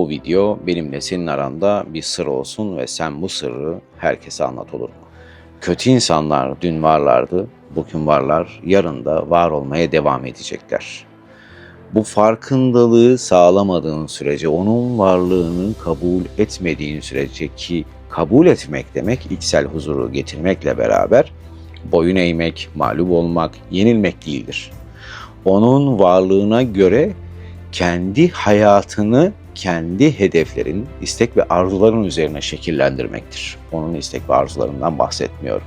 Bu video benimle senin aranda bir sır olsun ve sen bu sırrı herkese anlat olur mu? Kötü insanlar dün varlardı, bugün varlar, yarın da var olmaya devam edecekler. Bu farkındalığı sağlamadığın sürece, onun varlığını kabul etmediğin sürece ki kabul etmek demek içsel huzuru getirmekle beraber boyun eğmek, mağlup olmak, yenilmek değildir. Onun varlığına göre kendi hayatını kendi hedeflerin, istek ve arzuların üzerine şekillendirmektir. Onun istek ve arzularından bahsetmiyorum.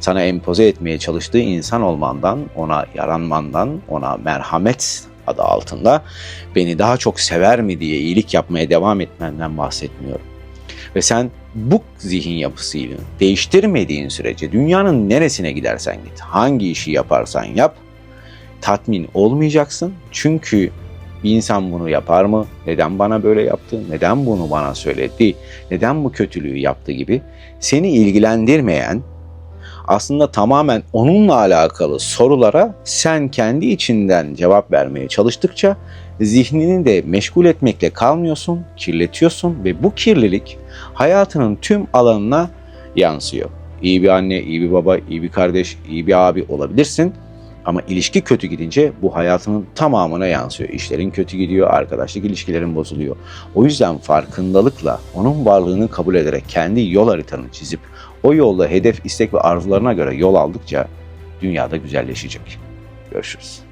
Sana empoze etmeye çalıştığı insan olmandan, ona yaranmandan, ona merhamet adı altında beni daha çok sever mi diye iyilik yapmaya devam etmenden bahsetmiyorum. Ve sen bu zihin yapısıyla değiştirmediğin sürece dünyanın neresine gidersen git, hangi işi yaparsan yap, tatmin olmayacaksın. Çünkü bir insan bunu yapar mı? Neden bana böyle yaptı? Neden bunu bana söyledi? Neden bu kötülüğü yaptı gibi seni ilgilendirmeyen aslında tamamen onunla alakalı sorulara sen kendi içinden cevap vermeye çalıştıkça zihnini de meşgul etmekle kalmıyorsun, kirletiyorsun ve bu kirlilik hayatının tüm alanına yansıyor. İyi bir anne, iyi bir baba, iyi bir kardeş, iyi bir abi olabilirsin. Ama ilişki kötü gidince bu hayatının tamamına yansıyor. İşlerin kötü gidiyor, arkadaşlık ilişkilerin bozuluyor. O yüzden farkındalıkla onun varlığını kabul ederek kendi yol haritanı çizip o yolda hedef, istek ve arzularına göre yol aldıkça dünyada güzelleşecek. Görüşürüz.